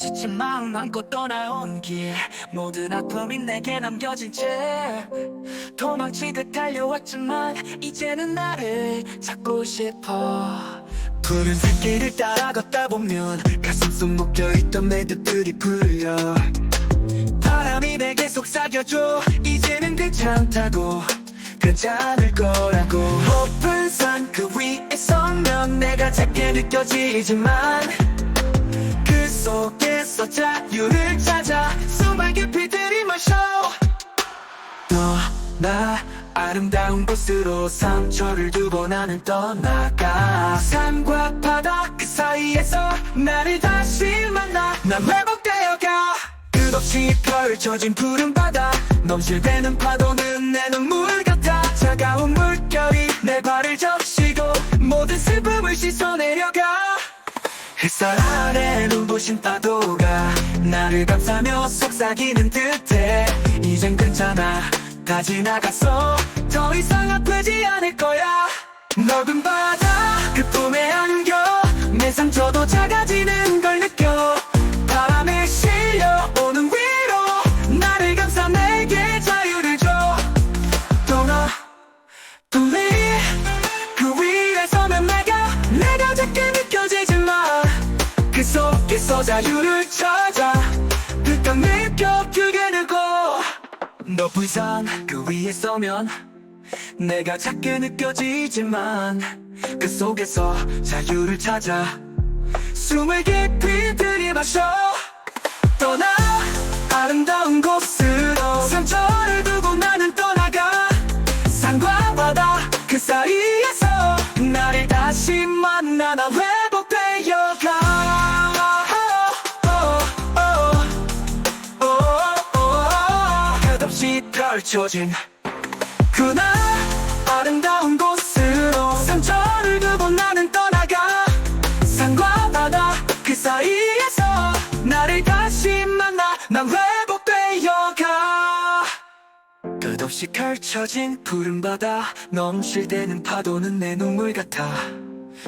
지친 마음 안고 떠나온 길. 모든 아픔이 내게 남겨진 채. 도망치듯 달려왔지만 이제는 나를 찾고 싶어. 푸른 새길을 따라 걷다 보면 가슴속 묶여있던 매듭들이 풀려. 바람이 내게 속삭여줘. 이제는 괜찮다고. 괜찮을 거라고. 높은 산 그 위에 서면 내가 작게 느껴지지만 그 속에서 자유를 찾아 숨을 깊이 들이 마셔. 너나 아름다운 곳으로 상처를 두고 나는 떠나가. 산과 바다 그 사이에서 나를 다시 만나. 난 회복되어가. 끝없이 펼쳐진 푸른 바다. 넘실대는 파도는 내 눈물 같아. 차가운 물결이 내 발을 적 햇살 아래 눈부신 파도가 나를 감싸며 속삭이는 듯해. 이젠 괜찮아 다 지나갔어. 더 이상 아프지 않을 거야. 넓은 바다 그 품에 안겨 내 상처도 작아지는 그 속에서 자유를 찾아. 그깟 느껴 그게 누구 높은 산그 위에 서면 내가 작게 느껴지지만 그 속에서 자유를 찾아. 숨을 깊이 들이마셔. 떠나 아름다운 곳으로 상처를 두고 나는 떠나가. 산과 바다 그 사이에서 나를 다시 만나 나회 끝없이 펼쳐진 그날 아름다운 곳으로 상처를 두고 나는 떠나가 산과 바다. 그 사이에서 나를 다시 만나 난 회복되어가. 끝없이 펼쳐진 푸른 바다 넘실대는 파도는 내 눈물 같아.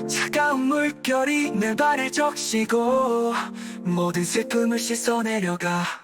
차가운 물결이 내 발을 적시고 모든 슬픔을 씻어내려가